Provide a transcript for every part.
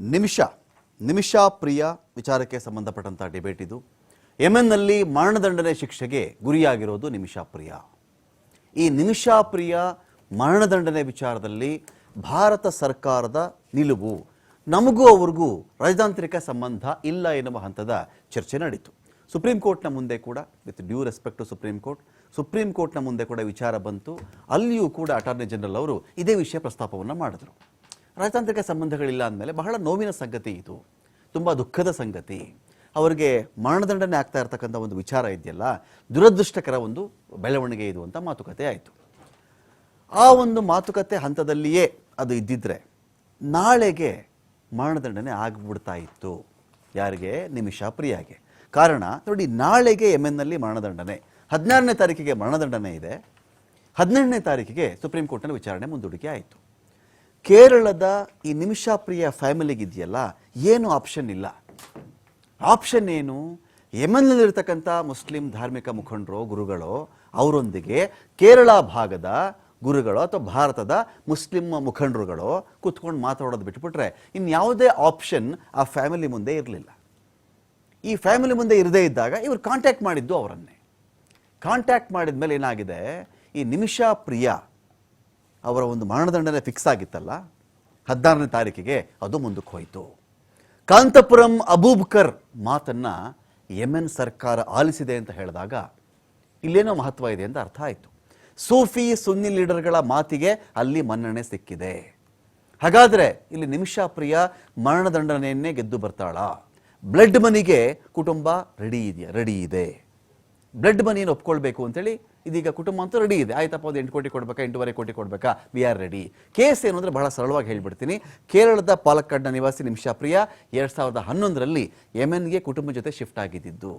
ನಿಮಿಷ ನಿಮಿಷ ಪ್ರಿಯ ವಿಚಾರಕ್ಕೆ ಸಂಬಂಧಪಟ್ಟಂಥ ಡಿಬೇಟ್ ಇದು. ಯಮೆನ್ನಲ್ಲಿ ಮರಣದಂಡನೆ ಶಿಕ್ಷೆಗೆ ಗುರಿಯಾಗಿರೋದು ನಿಮಿಷ ಪ್ರಿಯ. ಈ ನಿಮಿಷ ಪ್ರಿಯ ಮರಣದಂಡನೆ ವಿಚಾರದಲ್ಲಿ ಭಾರತ ಸರ್ಕಾರದ ನಿಲುವು. ನಮಗೂ ಅವ್ರಿಗೂ ರಾಜತಾಂತ್ರಿಕ ಸಂಬಂಧ ಇಲ್ಲ ಎನ್ನುವ ಹಂತದ ಚರ್ಚೆ ನಡೀತು. ಸುಪ್ರೀಂ ಕೋರ್ಟ್ನ ಮುಂದೆ ಕೂಡ with due respect to supreme court supreme ಕೋರ್ಟ್ನ ಮುಂದೆ ಕೂಡ ವಿಚಾರ ಬಂತು. ಅಲ್ಲಿಯೂ ಕೂಡ ಅಟಾರ್ನಿ ಜನರಲ್ ಅವರು ಇದೇ ವಿಷಯ ಪ್ರಸ್ತಾಪವನ್ನು ಮಾಡಿದ್ರು. ರಾಜತಾಂತ್ರಿಕ ಸಂಬಂಧಗಳಿಲ್ಲ ಅಂದಮೇಲೆ ಬಹಳ ನೋವಿನ ಸಂಗತಿ ಇದು. ತುಂಬ ದುಃಖದ ಸಂಗತಿ. ಅವರಿಗೆ ಮರಣದಂಡನೆ ಆಗ್ತಾ ಇರತಕ್ಕಂಥ ಒಂದು ವಿಚಾರ ಇದೆಯಲ್ಲ, ದುರದೃಷ್ಟಕರ ಒಂದು ಬೆಳವಣಿಗೆ ಇದು ಅಂತ ಮಾತುಕತೆ ಆಯಿತು. ಆ ಒಂದು ಮಾತುಕತೆ ಹಂತದಲ್ಲಿಯೇ ಅದು ಇದ್ದಿದ್ರೆ ನಾಳೆಗೆ ಮರಣದಂಡನೆ ಆಗಿಬಿಡ್ತಾ ಇತ್ತು. ಯಾರಿಗೆ? ನಿಮಿಷ ಪ್ರಿಯಾಗೆ. ಕಾರಣ, ನೋಡಿ, ನಾಳೆಗೆ ಎಂ ಎನ್ನಲ್ಲಿ ಮರಣದಂಡನೆ, ಹದಿನಾರನೇ ತಾರೀಕಿಗೆ ಮರಣದಂಡನೆ ಇದೆ. ಹದಿನೆಂಟನೇ ತಾರೀಕಿಗೆ ಸುಪ್ರೀಂ ಕೋರ್ಟ್ನ ವಿಚಾರಣೆ ಮುಂದೂಡಿಕೆ ಆಯಿತು. ಕೇರಳದ ಈ ನಿಮಿಷ ಪ್ರಿಯ ಫ್ಯಾಮಿಲಿಗಿದೆಯಲ್ಲ, ಏನು ಆಪ್ಷನ್ ಇಲ್ಲ. ಆಪ್ಷನ್ ಏನು, ಯಮನ್ನಲ್ಲಿರ್ತಕ್ಕಂಥ ಮುಸ್ಲಿಂ ಧಾರ್ಮಿಕ ಮುಖಂಡರು, ಗುರುಗಳು, ಅವರೊಂದಿಗೆ ಕೇರಳ ಭಾಗದ ಗುರುಗಳು ಅಥವಾ ಭಾರತದ ಮುಸ್ಲಿಂ ಮುಖಂಡರುಗಳು ಕೂತ್ಕೊಂಡು ಮಾತಾಡೋದು ಬಿಟ್ಬಿಟ್ರೆ ಇನ್ಯಾವುದೇ ಆಪ್ಷನ್ ಆ ಫ್ಯಾಮಿಲಿ ಮುಂದೆ ಇರಲಿಲ್ಲ. ಈ ಫ್ಯಾಮಿಲಿ ಮುಂದೆ ಇರದೇ ಇದ್ದಾಗ ಇವರು ಕಾಂಟ್ಯಾಕ್ಟ್ ಮಾಡಿದ್ದು ಅವರನ್ನೇ. ಕಾಂಟ್ಯಾಕ್ಟ್ ಮಾಡಿದ ಮೇಲೆ ಏನಾಗಿದೆ, ಈ ನಿಮಿಷ ಪ್ರಿಯ ಅವರ ಒಂದು ಮರಣದಂಡನೆ ಫಿಕ್ಸ್ ಆಗಿತ್ತಲ್ಲ, ಹದಿನಾರನೇ ತಾರೀಕಿಗೆ ಅದು ಮುಂದಕ್ಕೆ ಹೋಯಿತು. ಕಾಂತಪುರಂ ಅಬೂಬ್ಕರ್ ಮಾತನ್ನ ಯೆಮೆನ್ ಸರ್ಕಾರ ಆಲಿಸಿದೆ ಅಂತ ಹೇಳಿದಾಗ ಇಲ್ಲೇನೋ ಮಹತ್ವ ಇದೆ ಅಂತ ಅರ್ಥ ಆಯಿತು. ಸೂಫಿ ಸುನ್ನಿ ಲೀಡರ್ಗಳ ಮಾತಿಗೆ ಅಲ್ಲಿ ಮನ್ನಣೆ ಸಿಕ್ಕಿದೆ. ಹಾಗಾದರೆ ಇಲ್ಲಿ ನಿಮಿಷ ಪ್ರಿಯ ಮರಣದಂಡನೆಯನ್ನೇ ಗೆದ್ದು ಬರ್ತಾಳ. ಬ್ಲಡ್ ಮನಿಗೆ ಕುಟುಂಬ ರೆಡಿ ಇದೆಯಾ ರೆಡಿ ಇದೆ. ಬ್ಲಡ್ ಮನಿಯನ್ನು ಒಪ್ಕೊಳ್ಬೇಕು ಅಂತೇಳಿ ಇದೀಗ ಕುಟುಂಬ ಅಂತೂ ರೆಡಿ ಇದೆ. ಆಯ್ತಪ್ಪ, ಒಂದು ಎಂಟು ಕೋಟಿ ಕೊಡ್ಬೇಕಾ, ಎಂಟೂವರೆ ಕೋಟಿ ಕೊಡ್ಬೇಕಾ? ವಿ ಆರ್ ರೆಡಿ ಕೇಸ್ ಏನು ಅಂದರೆ ಬಹಳ ಸರಳವಾಗಿ ಹೇಳ್ಬಿಡ್ತೀನಿ. ಕೇರಳದ ಪಾಲಕ್ಕಾಡ್ನ ನಿವಾಸಿ ನಿಮಿಷಾ ಪ್ರಿಯ, ಎರಡು ಸಾವಿರದ ಹನ್ನೊಂದರಲ್ಲಿ ಯೆಮೆನ್ಗೆ ಕುಟುಂಬ ಜೊತೆ ಶಿಫ್ಟ್ ಆಗಿದ್ದಿದ್ದು.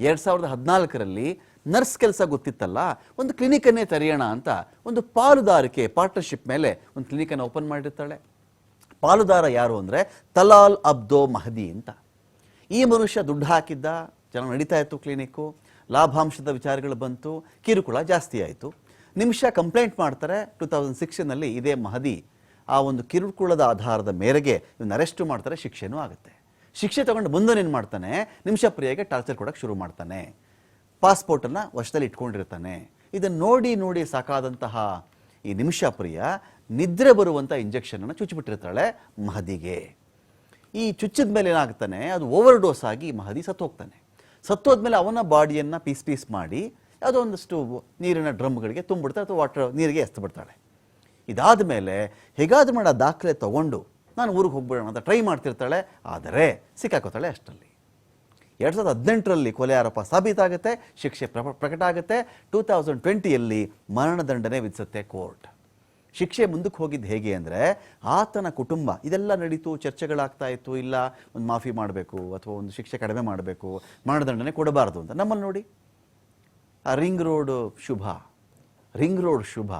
ಎರಡು ಸಾವಿರದ ಹದಿನಾಲ್ಕರಲ್ಲಿ ನರ್ಸ್ ಕೆಲಸ ಗೊತ್ತಿತ್ತಲ್ಲ? ಒಂದು ಕ್ಲಿನಿಕನ್ನೇ ತೆರೆಯೋಣ ಅಂತ ಒಂದು ಪಾಲುದಾರಿಕೆ ಪಾರ್ಟ್ನರ್ಶಿಪ್ ಮೇಲೆ ಒಂದು ಕ್ಲಿನಿಕನ್ನು ಓಪನ್ ಮಾಡಿರ್ತಾಳೆ. ಪಾಲುದಾರ ಯಾರು ಅಂದರೆ ತಲಾಲ್ ಅಬ್ದೋ ಮಹದಿ ಅಂತ. ಈ ಮನುಷ್ಯ ದುಡ್ಡು ಹಾಕಿದ್ದ ಚೆನ್ನಾಗಿ ನಡೀತಾ ಇತ್ತು ಕ್ಲಿನಿಕ್ಕು ಲಾಭಾಂಶದ ವಿಚಾರಗಳು ಬಂತು, ಕಿರುಕುಳ ಜಾಸ್ತಿ ಆಯಿತು. ನಿಮಿಷ ಕಂಪ್ಲೇಂಟ್ ಮಾಡ್ತಾರೆ, ಟೂ ತೌಸಂಡ್ ಸಿಕ್ಸ್ನಲ್ಲಿ ಇದೇ ಮಹದಿ. ಆ ಒಂದು ಕಿರುಕುಳದ ಆಧಾರದ ಮೇರೆಗೆ ಇವನ್ನ ಅರೆಸ್ಟು ಮಾಡ್ತಾರೆ, ಶಿಕ್ಷೆನೂ ಆಗುತ್ತೆ. ಶಿಕ್ಷೆ ತಗೊಂಡು ಮುಂದೆ ಏನು ಮಾಡ್ತಾನೆ, ನಿಮಿಷ ಪ್ರಿಯಗೆ ಟಾರ್ಚರ್ ಕೊಡೋಕ್ಕೆ ಶುರು ಮಾಡ್ತಾನೆ. ಪಾಸ್ಪೋರ್ಟನ್ನು ವಶದಲ್ಲಿ ಇಟ್ಕೊಂಡಿರ್ತಾನೆ. ಇದನ್ನು ನೋಡಿ ನೋಡಿ ಸಾಕಾದಂತಹ ಈ ನಿಮಿಷ ಪ್ರಿಯ ನಿದ್ರೆ ಬರುವಂಥ ಇಂಜೆಕ್ಷನನ್ನು ಚುಚ್ಚಿಬಿಟ್ಟಿರ್ತಾಳೆ ಮಹದಿಗೆ. ಈ ಚುಚ್ಚಿದ ಮೇಲೆ ಏನಾಗ್ತಾನೆ, ಅದು ಓವರ್ ಡೋಸ್ ಆಗಿ ಮಹದಿ ಸತ್ತೋಗ್ತಾನೆ. ಸತ್ತೋದ್ಮೇಲೆ ಅವನ ಬಾಡಿಯನ್ನು ಪೀಸ್ ಪೀಸ್ ಮಾಡಿ ಯಾವುದೋ ಒಂದಷ್ಟು ನೀರಿನ ಡ್ರಮ್ಗಳಿಗೆ ತುಂಬಿಡ್ತಾಳೆ ಅಥವಾ ವಾಟರ್ ನೀರಿಗೆ ಎಸ್ತು ಬಿಡ್ತಾಳೆ. ಇದಾದ ಮೇಲೆ ಹೇಗಾದ್ರೂ ಮಾಡಿ ದಾಖಲೆ ತಗೊಂಡು ನಾನು ಊರಿಗೆ ಹೋಗ್ಬಿಡೋಣ ಅಂತ ಟ್ರೈ ಮಾಡ್ತಿರ್ತಾಳೆ, ಆದರೆ ಸಿಕ್ಕಾಕೋತಾಳೆ ಅಷ್ಟರಲ್ಲಿ. ಎರಡು ಸಾವಿರದ ಹದಿನೆಂಟರಲ್ಲಿ ಕೊಲೆ ಆರೋಪ ಸಾಬೀತಾಗುತ್ತೆ, ಶಿಕ್ಷೆ ಪ್ರ- ಪ್ರಕಟ ಆಗುತ್ತೆ. ಟೂ ತೌಸಂಡ್ ಟ್ವೆಂಟಿಯಲ್ಲಿ ಮರಣದಂಡನೆ ವಿಧಿಸುತ್ತೆ ಕೋರ್ಟ್. ಶಿಕ್ಷೆ ಮುಂದಕ್ಕೆ ಹೋಗಿದ್ದು ಹೇಗೆ ಅಂದರೆ ಆತನ ಕುಟುಂಬ, ಇದೆಲ್ಲ ನಡೀತು, ಚರ್ಚೆಗಳಾಗ್ತಾ ಇತ್ತು, ಇಲ್ಲ ಒಂದು ಮಾಫಿ ಮಾಡಬೇಕು ಅಥವಾ ಒಂದು ಶಿಕ್ಷೆ ಕಡಿಮೆ ಮಾಡಬೇಕು ಮರಣದಂಡನೆ ಕೊಡಬಾರ್ದು ಅಂತ. ನಮ್ಮಲ್ಲಿ ನೋಡಿ, ಆ ring road Shubha, ring road Shubha,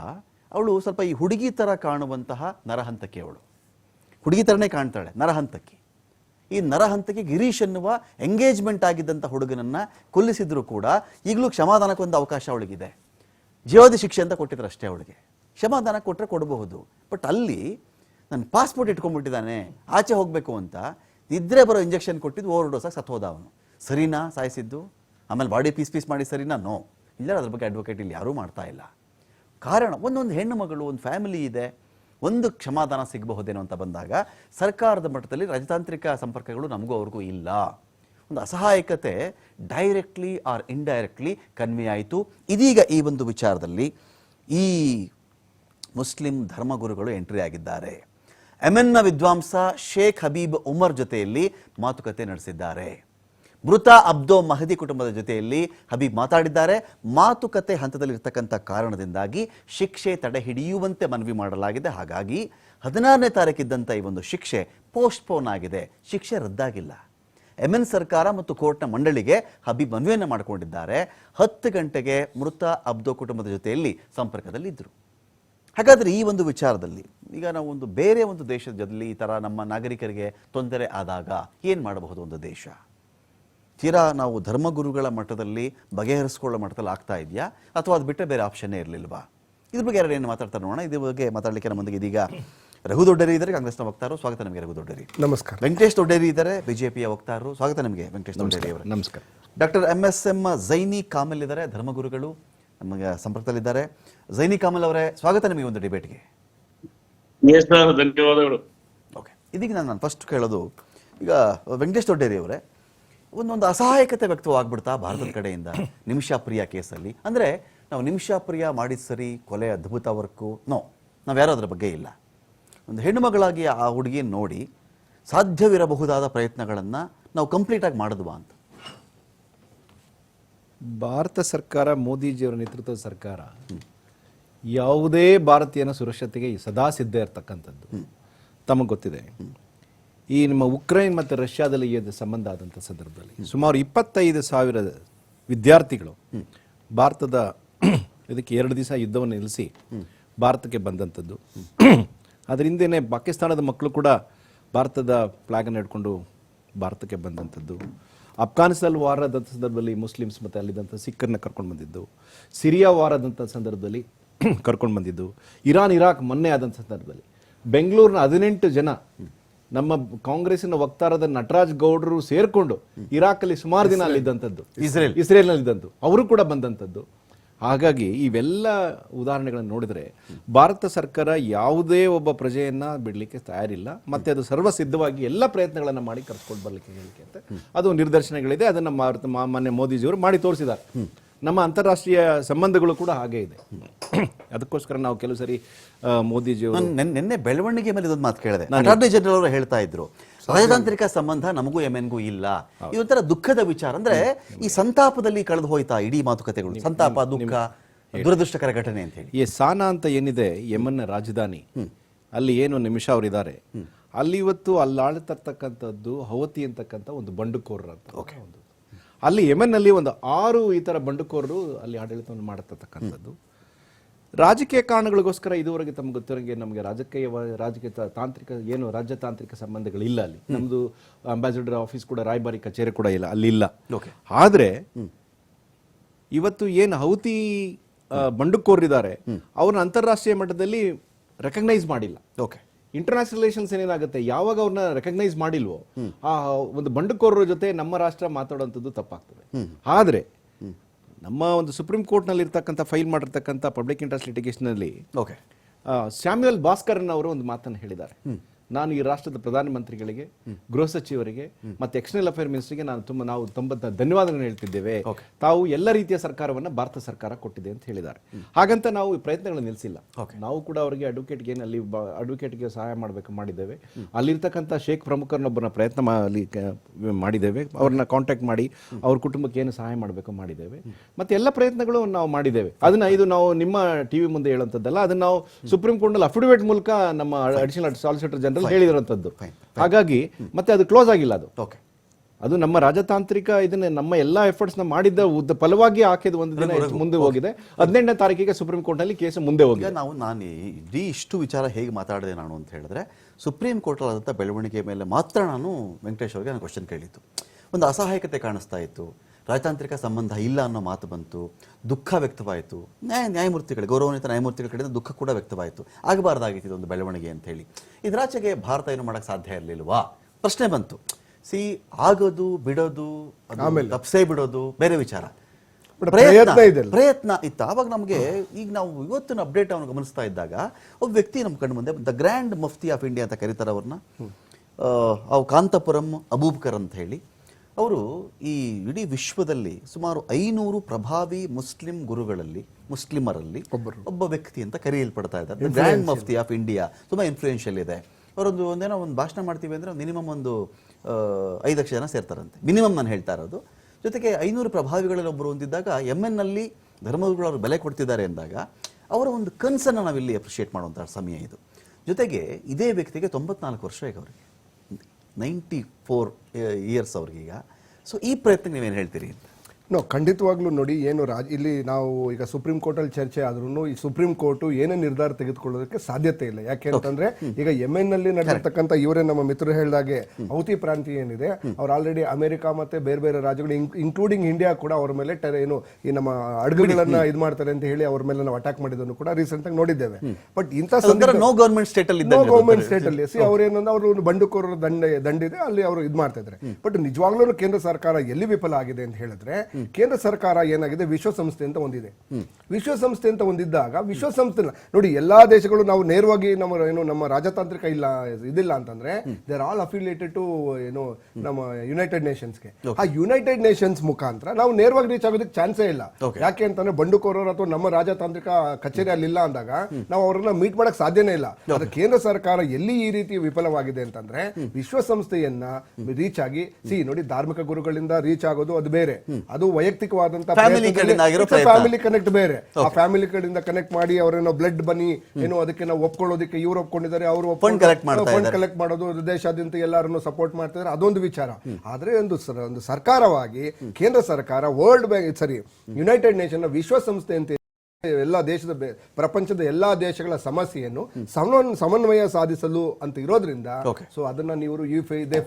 ಅವಳು ಸ್ವಲ್ಪ ಈ ಹುಡುಗಿ ಥರ ಕಾಣುವಂತಹ ನರಹಂತಕಿ ಅವಳು. ಹುಡುಗಿ ಥರನೇ ಕಾಣ್ತಾಳೆ, ನರಹಂತಕಿ. ಈ ನರಹಂತಕಿ ಗಿರೀಶ್ ಎನ್ನುವ ಎಂಗೇಜ್ಮೆಂಟ್ ಆಗಿದ್ದಂಥ ಹುಡುಗನನ್ನು ಕೊಲ್ಲಿಸಿದ್ರು ಕೂಡ ಈಗಲೂ ಕ್ಷಮಾದಾನಕ್ಕೊಂದು ಅವಕಾಶ ಅವಳಿಗಿದೆ. ಜೀವಾದಿ ಶಿಕ್ಷೆ ಅಂತ ಕೊಟ್ಟಿದ್ರು ಅಷ್ಟೇ ಅವಳಿಗೆ. ಕ್ಷಮಾದಾನ ಕೊಟ್ಟರೆ ಕೊಡಬಹುದು. ಬಟ್ ಅಲ್ಲಿ ನನ್ನ ಪಾಸ್ಪೋರ್ಟ್ ಇಟ್ಕೊಂಡ್ಬಿಟ್ಟಿದ್ದಾನೆ, ಆಚೆ ಹೋಗಬೇಕು ಅಂತ ನಿದ್ರೆ ಬರೋ ಇಂಜೆಕ್ಷನ್ ಕೊಟ್ಟಿದ್ದು ಓವರ್ ಡೋಸಾಗಿ ಸತ್ತು ಹೋದ ಅವನು. ಸರಿನಾ ಸಾಯಿಸಿದ್ದು? ಆಮೇಲೆ ಬಾಡಿ ಪೀಸ್ ಪೀಸ್ ಮಾಡಿ ಸರಿನಾ? ನೋ. ಇಲ್ಲ ಅದ್ರ ಬಗ್ಗೆ ಅಡ್ವೊಕೇಟ್ ಇಲ್ಲಿ ಯಾರೂ ಮಾಡ್ತಾ ಇಲ್ಲ. ಕಾರಣ, ಒಂದೊಂದು ಹೆಣ್ಣು ಮಗಳು, ಒಂದು ಫ್ಯಾಮಿಲಿ ಇದೆ, ಒಂದು ಕ್ಷಮಾದಾನ ಸಿಗಬಹುದೇನೋ ಅಂತ ಬಂದಾಗ ಸರ್ಕಾರದ ಮಟ್ಟದಲ್ಲಿ ರಾಜತಾಂತ್ರಿಕ ಸಂಪರ್ಕಗಳು ನಮಗೂ ಅವ್ರಿಗೂ ಇಲ್ಲ. ಒಂದು ಅಸಹಾಯಕತೆ ಡೈರೆಕ್ಟ್ಲಿ ಆರ್ ಇಂಡೈರೆಕ್ಟ್ಲಿ ಕನ್ವೆ ಆಯಿತು. ಇದೀಗ ಈ ಒಂದು ವಿಚಾರದಲ್ಲಿ ಈ ಮುಸ್ಲಿಂ ಧರ್ಮಗುರುಗಳು ಎಂಟ್ರಿ ಆಗಿದ್ದಾರೆ. ಎಮೆನ್ನ ವಿದ್ವಾಂಸ ಶೇಖ್ ಹಬೀಬ್ ಉಮರ್ ಜೊತೆಯಲ್ಲಿ ಮಾತುಕತೆ ನಡೆಸಿದ್ದಾರೆ. ಮೃತ ಅಬ್ದೋ ಮಹದಿ ಕುಟುಂಬದ ಜೊತೆಯಲ್ಲಿ ಹಬೀಬ್ ಮಾತಾಡಿದ್ದಾರೆ. ಮಾತುಕತೆ ಹಂತದಲ್ಲಿ ಇರ್ತಕ್ಕಂಥ ಕಾರಣದಿಂದಾಗಿ ಶಿಕ್ಷೆ ತಡೆ ಹಿಡಿಯುವಂತೆ ಮನವಿ ಮಾಡಲಾಗಿದೆ. ಹಾಗಾಗಿ ಹದಿನಾರನೇ ತಾರೀಕಿದ್ದಂಥ ಈ ಒಂದು ಶಿಕ್ಷೆ ಪೋಸ್ಟ್ಪೋನ್ ಆಗಿದೆ. ಶಿಕ್ಷೆ ರದ್ದಾಗಿಲ್ಲ. ಎನ್ ಸರ್ಕಾರ ಮತ್ತು ಕೋರ್ಟ್ನ ಮಂಡಳಿಗೆ ಹಬೀಬ್ ಮನವಿಯನ್ನು ಮಾಡಿಕೊಂಡಿದ್ದಾರೆ. ಹತ್ತು ಗಂಟೆಗೆ ಮೃತ ಅಬ್ದೋ ಕುಟುಂಬದ ಜೊತೆಯಲ್ಲಿ ಸಂಪರ್ಕದಲ್ಲಿ ಇದ್ದರು ಹಾಗಾದರೆ ಈ ಒಂದು ವಿಚಾರದಲ್ಲಿ ಈಗ ನಾವು ಒಂದು ಬೇರೆ ಒಂದು ದೇಶದ ಜೊತೆಲಿ ಈ ಥರ ನಮ್ಮ ನಾಗರಿಕರಿಗೆ ತೊಂದರೆ ಆದಾಗ ಏನು ಮಾಡಬಹುದು ಒಂದು ದೇಶ? ತೀರಾ ನಾವು ಧರ್ಮಗುರುಗಳ ಮಟ್ಟದಲ್ಲಿ ಬಗೆಹರಿಸ್ಕೊಳ್ಳೋ ಮಟ್ಟದಲ್ಲಿ ಆಗ್ತಾ ಇದೆಯಾ? ಅಥವಾ ಅದು ಬಿಟ್ಟರೆ ಬೇರೆ ಆಪ್ಷನ್ನೇ ಇರಲಿಲ್ವಾ? ಇದ್ರ ಬಗ್ಗೆ ಯಾರು ಏನು ಮಾತಾಡ್ತಾರೆ ನೋಡೋಣ ಇದ್ರ ಬಗ್ಗೆ ಮಾತಾಡಲಿಕ್ಕೆ ನಮ್ಮೊಂದಿಗೆ ಮುಂದೆ ಇದೀಗ ರಘು ದೊಡ್ಡೇರಿ ಇದ್ದಾರೆ ಕಾಂಗ್ರೆಸ್ನ ವಕ್ತಾರರು. ಸ್ವಾಗತ ನಮಗೆ ರಘು ದೊಡ್ಡೇರಿ. ನಮಸ್ಕಾರ. ವೆಂಕಟೇಶ್ ದೊಡ್ಡೇರಿ ಇದ್ದಾರೆ ಬಿಜೆಪಿಯ ವಕ್ತಾರರು. ಸ್ವಾಗತ ನಮಗೆ ವೆಂಕಟೇಶ್ ದೊಡ್ಡೇರಿ ಅವರು. ನಮಸ್ಕಾರ. Doctor M S M Jaini Kamal ಇದ್ದಾರೆ ಧರ್ಮಗುರುಗಳು. ನಮಗೆ ಸಂಪರ್ಕದಲ್ಲಿದ್ದಾರೆ. ಜೈನಿ ಕಾಮಲ್ ಅವರೇ ಸ್ವಾಗತ ನಿಮಗೆ ಒಂದು ಡಿಬೇಟ್ಗೆ ಧನ್ಯವಾದಗಳು. ಓಕೆ ಇದೀಗ ನಾನು ಫಸ್ಟ್ ಕೇಳೋದು ಈಗ ವೆಂಕಟೇಶ್ ದೊಡ್ಡೇರಿ ಅವರೇ ಒಂದೊಂದು ಅಸಹಾಯಕತೆ ವ್ಯಕ್ತವಾಗ್ಬಿಡ್ತಾ ಭಾರತದ ಕಡೆಯಿಂದ ನಿಮಿಷಾಪ್ರಿಯ ಕೇಸಲ್ಲಿ. ಅಂದರೆ ನಾವು ನಿಮಿಷಾಪ್ರಿಯ ಮಾಡಿದ ಸರಿ ಕೊಲೆ ಅದ್ಭುತ ವರ್ಕು ನೋ ನಾವು ಯಾರೂ ಅದರ ಬಗ್ಗೆ ಇಲ್ಲ. ಒಂದು ಹೆಣ್ಣುಮಗಳಾಗಿ ಆ ಹುಡುಗಿ ನೋಡಿ ಸಾಧ್ಯವಿರಬಹುದಾದ ಪ್ರಯತ್ನಗಳನ್ನು ನಾವು ಕಂಪ್ಲೀಟಾಗಿ ಮಾಡಿದ್ವಾ ಅಂತ. ಭಾರತ ಸರ್ಕಾರ, ಮೋದಿಜಿಯವರ ನೇತೃತ್ವದ ಸರ್ಕಾರ ಯಾವುದೇ ಭಾರತೀಯನ ಸುರಕ್ಷತೆಗೆ ಸದಾ ಸಿದ್ಧ ಇರತಕ್ಕಂಥದ್ದು. ತಮಗೆ ಗೊತ್ತಿದೆ. ಈ ನಿಮ್ಮ ಉಕ್ರೈನ್ ಮತ್ತು ರಷ್ಯಾದಲ್ಲಿ ಸಂಬಂಧ ಆದಂಥ ಸಂದರ್ಭದಲ್ಲಿ ಸುಮಾರು ಇಪ್ಪತ್ತೈದು ಸಾವಿರ ವಿದ್ಯಾರ್ಥಿಗಳು ಭಾರತದ ಇದಕ್ಕೆ ಎರಡು ದಿವಸ ಯುದ್ಧವನ್ನು ನಿಲ್ಲಿಸಿ ಭಾರತಕ್ಕೆ ಬಂದಂಥದ್ದು. ಅದರಿಂದನೇ ಪಾಕಿಸ್ತಾನದ ಮಕ್ಕಳು ಕೂಡ ಭಾರತದ ಫ್ಲಾಗನ್ನು ಹಿಡ್ಕೊಂಡು ಭಾರತಕ್ಕೆ ಬಂದಂಥದ್ದು. ಅಫ್ಘಾನಿಸ್ತಾನ ವಾರದಂಥ ಸಂದರ್ಭದಲ್ಲಿ ಮುಸ್ಲಿಮ್ಸ್ ಮತ್ತು ಅಲ್ಲಿದ್ದಂಥ ಸಿಖ್ಖರನ್ನ ಕರ್ಕೊಂಡು ಬಂದಿದ್ದು ಸಿರಿಯಾ ವಾರದಂಥ ಸಂದರ್ಭದಲ್ಲಿ ಕರ್ಕೊಂಡು ಬಂದಿದ್ದು ಇರಾನ್ ಇರಾಕ್ ಮೊನ್ನೆ ಆದಂಥ ಸಂದರ್ಭದಲ್ಲಿ. ಬೆಂಗಳೂರಿನ ಹದಿನೆಂಟು ಜನ ನಮ್ಮ ಕಾಂಗ್ರೆಸ್ನ ವಕ್ತಾರದ ನಟರಾಜ್ ಗೌಡರು ಸೇರ್ಕೊಂಡು ಇರಾಕಲ್ಲಿ ಸುಮಾರು ದಿನ ಅಲ್ಲಿದ್ದಂಥದ್ದು ಇಸ್ರೇಲ್. ಇಸ್ರೇಲ್ನಲ್ಲಿದ್ದಂಥದ್ದು ಅವರು ಕೂಡ ಬಂದಂಥದ್ದು ಹಾಗಾಗಿ ಇವೆಲ್ಲ ಉದಾಹರಣೆಗಳನ್ನು ನೋಡಿದರೆ ಭಾರತ ಸರ್ಕಾರ ಯಾವುದೇ ಒಬ್ಬ ಪ್ರಜೆಯನ್ನು ಬಿಡಲಿಕ್ಕೆ ತಯಾರಿಲ್ಲ ಮತ್ತೆ ಅದು ಸರ್ವಸಿದ್ಧವಾಗಿ ಎಲ್ಲ ಪ್ರಯತ್ನಗಳನ್ನು ಮಾಡಿ ಕರ್ಸ್ಕೊಂಡು ಬರಲಿಕ್ಕೆ ಹೇಳಿಕೆ ಅಂತ. ಅದು ನಿರ್ದರ್ಶನಗಳಿದೆ ಅದನ್ನು ಭಾರತ ಮಾನ್ಯ ಮೋದಿಜಿಯವರು ಮಾಡಿ ತೋರಿಸಿದ್ದಾರೆ. ನಮ್ಮ ಅಂತಾರಾಷ್ಟ್ರೀಯ ಸಂಬಂಧಗಳು ಕೂಡ ಹಾಗೆ ಇದೆ. ಅದಕ್ಕೋಸ್ಕರ ನಾವು ಕೆಲವು ಸರಿ ಮೋದಿಜಿಯವರು ನೆನ್ನೆ ನಿನ್ನೆ ಬೆಳವಣಿಗೆ ಮೇಲೆ ಇದೊಂದು ಮಾತು ಕೇಳಿದೆ. ಅಟಾರ್ನಿ ಜನರಲ್ ಅವರು ಹೇಳ್ತಾ ಇದ್ರು ರಾಜತಾಂತ್ರಿಕ ಸಂಬಂಧ ನಮಗೂ ಎಮ್ಎನ್ಗೂ ಇಲ್ಲ. ಇದೊಂಥರ ದುಃಖದ ವಿಚಾರ ಅಂದ್ರೆ ಈ ಸಂತಾಪದಲ್ಲಿ ಕಳೆದು ಹೋಯ್ತಾ ಇಡೀ ಮಾತುಕತೆಗಳು. ಸಂತಾಪ ದುಃಖ ದುರದೃಷ್ಟಕರ ಘಟನೆ ಅಂತ ಹೇಳಿ. ಈ ಸಾನಾ ಅಂತ ಏನಿದೆ? ಯಮನ್ನ ರಾಜಧಾನಿ. ಅಲ್ಲಿ ಏನು ನಿಮಿಷ ಅವರಿದ್ದಾರೆ ಅಲ್ಲಿ ಇವತ್ತು ಅಲ್ಲಿ ಆಳ್ತಿರ್ತಕ್ಕಂಥದ್ದು ಹವತಿ ಅಂತಕ್ಕಂಥ ಒಂದು ಬಂಡುಕೋರರು ಅಂತ ಒಂದು. ಅಲ್ಲಿ ಯಮನ್ ಅಲ್ಲಿ ಒಂದು ಆರು ಈ ತರ ಬಂಡುಕೋರರು ಅಲ್ಲಿ ಆಡಳಿತವನ್ನು ಮಾಡತಕ್ಕಂಥದ್ದು. ರಾಜಕೀಯ ಕಾರಣಗಳಿಗೋಸ್ಕರ ಇದುವರೆಗೆ ತಮ್ಗೆ ಗೊತ್ತಿರೋಂಗೆ ನಮಗೆ ರಾಜಕೀಯ ರಾಜಕೀಯ ತಾಂತ್ರಿಕ ಏನು ರಾಜ್ಯತಾಂತ್ರಿಕ ಸಂಬಂಧಗಳು ಇಲ್ಲ ಅಲ್ಲಿ. ನಮ್ದು ಅಂಬಾಸಿಡರ್ ಆಫೀಸ್ ಕೂಡ ರಾಯಭಾರಿ ಕಚೇರಿ ಕೂಡ ಇಲ್ಲ ಅಲ್ಲಿ ಇಲ್ಲ. ಓಕೆ. ಆದ್ರೆ ಇವತ್ತು ಏನು ಹೌತಿ ಬಂಡುಕೋರಿದ್ದಾರೆ ಅವ್ರನ್ನ ಅಂತಾರಾಷ್ಟ್ರೀಯ ಮಟ್ಟದಲ್ಲಿ ರೆಕಗ್ನೈಸ್ ಮಾಡಿಲ್ಲ. ಓಕೆ. ಇಂಟರ್ನ್ಯಾಷನಲ್ ರಿಲೇಷನ್ಸ್ ಏನೇನಾಗುತ್ತೆ ಯಾವಾಗ ಅವ್ರನ್ನ ರೆಕಗ್ನೈಸ್ ಮಾಡಿಲ್ವೋ ಆ ಒಂದು ಬಂಡುಕೋರರ ಜೊತೆ ನಮ್ಮ ರಾಷ್ಟ್ರ ಮಾತಾಡುವಂಥದ್ದು ತಪ್ಪಾಗ್ತದೆ. ಆದ್ರೆ ನಮ್ಮ ಒಂದು ಸುಪ್ರೀಂ ಕೋರ್ಟ್ನಲ್ಲಿ ಇರ್ತಕ್ಕಂಥ ಫೈಲ್ ಮಾಡಿರ್ತಕ್ಕಂಥ ಪಬ್ಲಿಕ್ ಇಂಟ್ರೆಸ್ಟ್ ಲಿಟಿಗೇಷನಲ್ಲಿ ಓಕೆ ಸ್ಯಾಮ್ಯುಯಲ್ ಭಾಸ್ಕರನ್ ಅವರು ಒಂದು ಮಾತನ್ನು ಹೇಳಿದ್ದಾರೆ. ನಾನು ಈ ರಾಷ್ಟ್ರದ ಪ್ರಧಾನಮಂತ್ರಿಗಳಿಗೆ ಗೃಹ ಸಚಿವರಿಗೆ ಮತ್ತೆ ಎಕ್ಸ್ಟರ್ನಲ್ ಅಫೇರ್ ಮಿನಿಸ್ಟರ್ಗೆ ನಾನು ತುಂಬ ನಾವು ತುಂಬ ಧನ್ಯವಾದಗಳನ್ನು ಹೇಳ್ತಿದ್ದೇವೆ. ತಾವು ಎಲ್ಲ ರೀತಿಯ ಸರ್ಕಾರವನ್ನ ಭಾರತ ಸರ್ಕಾರ ಕೊಟ್ಟಿದೆ ಅಂತ ಹೇಳಿದ್ದಾರೆ. ಹಾಗಂತ ನಾವು ಈ ಪ್ರಯತ್ನಗಳನ್ನು ನಿಲ್ಲಿಸಿಲ್ಲ ನಾವು ಕೂಡ ಅವರಿಗೆ ಅಡ್ವೊಕೇಟ್ಗೆ ಏನು ಅಲ್ಲಿ ಅಡ್ವೊಕೇಟ್ಗೆ ಸಹಾಯ ಮಾಡಬೇಕು ಮಾಡಿದ್ದೇವೆ. ಅಲ್ಲಿರ್ತಕ್ಕಂಥ ಶೇಖ್ ಪ್ರಮುಖರನ್ನೊಬ್ಬರನ್ನ ಪ್ರಯತ್ನ ಅಲ್ಲಿ ಮಾಡಿದ್ದೇವೆ. ಅವ್ರನ್ನ ಕಾಂಟ್ಯಾಕ್ಟ್ ಮಾಡಿ ಅವ್ರ ಕುಟುಂಬಕ್ಕೆ ಏನು ಸಹಾಯ ಮಾಡಬೇಕು ಮಾಡಿದ್ದೇವೆ. ಮತ್ತೆ ಎಲ್ಲ ಪ್ರಯತ್ನಗಳು ನಾವು ಮಾಡಿದ್ದೇವೆ. ಅದನ್ನ ಇದು ನಾವು ನಿಮ್ಮ ಟಿವಿ ಮುಂದೆ ಹೇಳುವಂಥದ್ದಲ್ಲ ಅದನ್ನ ನಾವು ಸುಪ್ರೀಂ ಕೋರ್ಟ್ನಲ್ಲಿ ಅಫಿಡವಿಟ್ ಮೂಲಕ ನಮ್ಮ ಅಡಿಷನಲ್ ಸಾಲಿಸಿಟರ್ ಜನರಲ್ ಹೇಳಿರುವಂಥದ್ದು. ಹಾಗಾಗಿ ಮತ್ತೆ ಅದು ಕ್ಲೋಸ್ ಆಗಿಲ್ಲ ಅದು. ಓಕೆ ಅದು ನಮ್ಮ ರಾಜತಾಂತ್ರಿಕ ಇದನ್ನ ನಮ್ಮ ಎಲ್ಲಾ ಎಫರ್ಟ್ಸ್ನ ಮಾಡಿದ್ದ ಉದ್ದ ಫಲವಾಗಿ ಹಾಕಿದ ಒಂದು ದಿನ ಮುಂದೆ ಹೋಗಿದೆ. ಹದಿನೆಂಟನೇ ತಾರೀಕಿಗೆ ಸುಪ್ರೀಂ ಕೋರ್ಟ್ನಲ್ಲಿ ಕೇಸ್ ಮುಂದೆ ಹೋಗಿದೆ. ನಾವು ನಾನು ಇಡೀ ಇಷ್ಟು ವಿಚಾರ ಹೇಗೆ ಮಾತಾಡಿದೆ ನಾನು ಅಂತ ಹೇಳಿದ್ರೆ ಸುಪ್ರೀಂ ಕೋರ್ಟಲ್ಲಾದಂಥ ಬೆಳವಣಿಗೆ ಮೇಲೆ ಮಾತ್ರ ನಾನು ವೆಂಕಟೇಶ್ ಅವರಿಗೆ ನಾನು ಕ್ವಶನ್ ಕೇಳಿತ್ತು ಒಂದು ಅಸಹಾಯಕತೆ ಕಾಣಿಸ್ತಾ ಇತ್ತು. ರಾಜತಾಂತ್ರಿಕ ಸಂಬಂಧ ಇಲ್ಲ ಅನ್ನೋ ಮಾತು ಬಂತು ದುಃಖ ವ್ಯಕ್ತವಾಯಿತು. ನ್ಯಾಯ ನ್ಯಾಯಮೂರ್ತಿಗಳು ಗೌರವಾನ್ವಿತ ನ್ಯಾಯಮೂರ್ತಿಗಳ ಕಡೆಯಿಂದ ದುಃಖ ಕೂಡ ವ್ಯಕ್ತವಾಯಿತು. ಆಗಬಾರ್ದಾಗಿತ್ತು ಇದೊಂದು ಬೆಳವಣಿಗೆ ಅಂತ ಹೇಳಿ. ಇದರಾಚೆಗೆ ಭಾರತ ಏನು ಮಾಡೋಕ್ಕೆ ಸಾಧ್ಯ ಇರಲಿಲ್ವಾ? ಪ್ರಶ್ನೆ ಬಂತು. ಸಿ ಆಗೋದು ಬಿಡೋದು ಅದು ತಪ್ಸೇ ಬಿಡೋದು ಬೇರೆ ವಿಚಾರ. ಪ್ರಯತ್ನ ಪ್ರಯತ್ನ ಇತ್ತು. ಆವಾಗ ನಮಗೆ ಈಗ ನಾವು ಇವತ್ತಿನ ಅಪ್ಡೇಟ್ ಅವನು ಗಮನಿಸ್ತಾ ಇದ್ದಾಗ ಒಬ್ಬ ವ್ಯಕ್ತಿ ನಮ್ಮ ಕಣ್ಣು ಮುಂದೆ the grand mufti of India ಅಂತ ಕರೀತಾರೆ ಅವ್ರನ್ನ. ಅವು ಕಾಂತಪುರಂ ಅಬೂಬ್ಕರ್ ಅಂತ ಹೇಳಿ. ಅವರು ಈ ಇಡೀ ವಿಶ್ವದಲ್ಲಿ ಸುಮಾರು ಐನೂರು ಪ್ರಭಾವಿ ಮುಸ್ಲಿಂ ಗುರುಗಳಲ್ಲಿ ಮುಸ್ಲಿಮರಲ್ಲಿ ಒಬ್ಬ ವ್ಯಕ್ತಿ ಅಂತ ಕರೆಯಲ್ಪಡ್ತಾ ಇದ್ದಾರೆ. ಗ್ರ್ಯಾಂಡ್ ಮಫ್ತಿ ಆಫ್ ಇಂಡಿಯಾ ತುಂಬಾ ಇನ್ಫ್ಲೂಯೆನ್ಷಿಯಲ್ ಇದೆ. ಅವರೊಂದು ಒಂದೇನೋ ಒಂದು ಭಾಷಣ ಮಾಡ್ತೀವಿ ಅಂದ್ರೆ ಮಿನಿಮಮ್ ಒಂದು ಐದು ಲಕ್ಷ ಜನ ಸೇರ್ತಾರಂತೆ. ಮಿನಿಮಮ್ ನಾನು ಹೇಳ್ತಾ ಇರೋದು. ಜೊತೆಗೆ ಐನೂರು ಪ್ರಭಾವಿಗಳಲ್ಲಿ ಒಬ್ಬರು ಹೊಂದಿದ್ದಾಗ ಎಂ ಎನ್ನಲ್ಲಿ ಧರ್ಮಗುರುಗಳು ಅವರು ಬೆಲೆ ಕೊಡ್ತಿದ್ದಾರೆ ಅಂದಾಗ ಅವರ ಒಂದು ಕನಸನ್ನು ನಾವಿಲ್ಲಿ ಅಪ್ರಿಷಿಯೇಟ್ ಮಾಡುವಂಥ ಸಮಯ ಇದು. ಜೊತೆಗೆ ಇದೇ ವ್ಯಕ್ತಿಗೆ ತೊಂಬತ್ನಾಲ್ಕು ವರ್ಷ ಈಗ ಅವರಿಗೆ. ನೈಂಟಿ ಫೋರ್ ಇಯರ್ಸ್ ಅವ್ರಿಗೀಗ. ಸೊ ಈ ಪ್ರಯತ್ನಕ್ಕೆ ನೀವೇನು ಹೇಳ್ತೀರಿ ಅಂತ? ನೋ ಖಂಡಿತವಾಗ್ಲೂ ನೋಡಿ ಏನು ರಾಜ್ ಇಲ್ಲಿ ನಾವು ಈಗ ಸುಪ್ರೀಂ ಕೋರ್ಟ್ ಅಲ್ಲಿ ಚರ್ಚೆ ಆದ್ರೂ ಈ ಸುಪ್ರೀಂ ಕೋರ್ಟ್ ಏನೇ ನಿರ್ಧಾರ ತೆಗೆದುಕೊಳ್ಳೋದಕ್ಕೆ ಸಾಧ್ಯತೆ ಇಲ್ಲ. ಯಾಕೆ ಅಂತಂದ್ರೆ ಈಗ ಯೆಮೆನ್ನಲ್ಲಿ ನಡೆದಿರ್ತಕ್ಕಂಥ ಇವರೇ ನಮ್ಮ ಮಿತ್ರರು ಹೇಳಿದಾಗೆ ಔತಿ ಪ್ರಾಂತಿ ಏನಿದೆ ಅವ್ರು ಆಲ್ರೆಡಿ ಅಮೆರಿಕ ಮತ್ತೆ ಬೇರೆ ಬೇರೆ ರಾಜ್ಯಗಳು ಇನ್ಕ್ಲೂಡಿಂಗ್ ಇಂಡಿಯಾ ಕೂಡ ಅವ್ರ ಮೇಲೆ ಏನು ಈ ನಮ್ಮ ಅಡುಗೆಗಳನ್ನ ಇದು ಮಾಡ್ತಾರೆ ಅಂತ ಹೇಳಿ ಅವ್ರ ಮೇಲೆ ನಾವು ಅಟ್ಯಾಕ್ ಮಾಡಿದ್ದನ್ನು ಕೂಡ ರೀಸೆಂಟ್ ಆಗಿ ನೋಡಿದ್ದೇವೆ. ಬಟ್ ಇಂಥ ನೋ ಗವರ್ಮೆಂಟ್ ಸ್ಟೇಟ್ ಅಲ್ಲಿ ನೋ ಗೌರ್ಮೆಂಟ್ ಸ್ಟೇಟ್ ಅಲ್ಲಿ. ಸಿ ಅವ್ರೇನಂದ್ರೆ ಅವರು ಬಂಡುಕೋರರ ದಂಡ ದಂಡಿದೆ ಅಲ್ಲಿ ಅವರು ಇದು ಮಾಡ್ತಾ ಇದ್ದಾರೆ. ಬಟ್ ನಿಜವಾಗ್ಲೂ ಕೇಂದ್ರ ಸರ್ಕಾರ ಎಲ್ಲಿ ವಿಫಲ ಆಗಿದೆ ಅಂತ ಹೇಳಿದ್ರೆ ಕೇಂದ್ರ ಸರ್ಕಾರ ಏನಾಗಿದೆ? ವಿಶ್ವಸಂಸ್ಥೆ ಅಂತ ಒಂದಿದೆ. ವಿಶ್ವಸಂಸ್ಥೆ ಅಂತ ಒಂದಿದ್ದಾಗ ವಿಶ್ವಸಂಸ್ಥೆ ನೋಡಿ ಎಲ್ಲಾ ದೇಶಗಳು ನಾವು ನೇರವಾಗಿ ನಮ್ಮ ಏನು ನಮ್ಮ ರಾಜತಾಂತ್ರಿಕ ಇಲ್ಲ ಇದಿಲ್ಲ ಅಂತಂದ್ರೆ they are all affiliated to ಏನು ನಮ್ಮ ಯುನೈಟೆಡ್ ನೇಷನ್ಸ್ಗೆ ಆ ಯುನೈಟೆಡ್ ನೇಷನ್ಸ್ ಮುಖಾಂತರ ನಾವು ನೇರವಾಗಿ ರೀಚ್ ಆಗೋದಕ್ಕೆ ಚಾನ್ಸೇ ಇಲ್ಲ. ಯಾಕೆ ಅಂತಂದ್ರೆ ಬಂಡುಕೋರರು ಅಥವಾ ನಮ್ಮ ರಾಜತಾಂತ್ರಿಕ ಕಚೇರಿ ಅಲ್ಲಿ ಇಲ್ಲ ಅಂದಾಗ ನಾವು ಅವರನ್ನ ಮೀಟ್ ಮಾಡಕ್ ಸಾಧ್ಯನೇ ಇಲ್ಲ. ಅದು ಕೇಂದ್ರ ಸರ್ಕಾರ ಎಲ್ಲಿ ಈ ರೀತಿ ವಿಫಲವಾಗಿದೆ ಅಂತಂದ್ರೆ ವಿಶ್ವಸಂಸ್ಥೆಯನ್ನ ರೀಚ್ ಆಗಿ ಸಿ ನೋಡಿ ಧಾರ್ಮಿಕ ಗುರುಗಳಿಂದ ರೀಚ್ ಆಗೋದು ಅದು ಬೇರೆ. ಅದು ವೈಯಕ್ತಿಕವಾದಂತ ಆಗಿರೋ ಪ್ರಯತ್ನ. ಫ್ಯಾಮಿಲಿ ಕನೆಕ್ಟ್ ಬೇರೆ ಆ ಫ್ಯಾಮಿಲಿ ಕಡೆಯಿಂದ ಕನೆಕ್ಟ್ ಮಾಡಿ ಅವರೇನೋ ಬ್ಲಡ್ ಬನ್ನಿ ಏನೋ ಅದಕ್ಕೆ ನಾವು ಒಪ್ಕೊಳ್ಳೋದಕ್ಕೆ ಇವ್ರು ಒಪ್ಕೊಂಡಿದ್ದಾರೆ ಅವರು ಫಂಡ್. ಕಲೆಕ್ಟ್ ಮಾಡೋದು ದೇಶಾದ್ಯಂತ ಎಲ್ಲರನ್ನು ಸಪೋರ್ಟ್ ಮಾಡ್ತಿದ್ದಾರೆ ಅದೊಂದು ವಿಚಾರ ಆದ್ರೆ ಒಂದು ಸರ್- ಒಂದು ಸರ್ಕಾರವಾಗಿ ಕೇಂದ್ರ ಸರ್ಕಾರ ವರ್ಲ್ಡ್ ಬ್ಯಾಂಕ್ ಸರಿ ಯುನೈಟೆಡ್ ನೇಷನ್ ವಿಶ್ವಸಂಸ್ಥೆ ಅಂತ ಎಲ್ಲ ದೇಶದ ಪ್ರಪಂಚದ ಎಲ್ಲಾ ದೇಶಗಳ ಸಮಸ್ಯೆಯನ್ನು ಸಮನ್ವಯ ಸಾಧಿಸಲು ಅಂತ ಇರೋದ್ರಿಂದ. ಸೊ ಅದನ್ನ ನೀವು ಇದೇ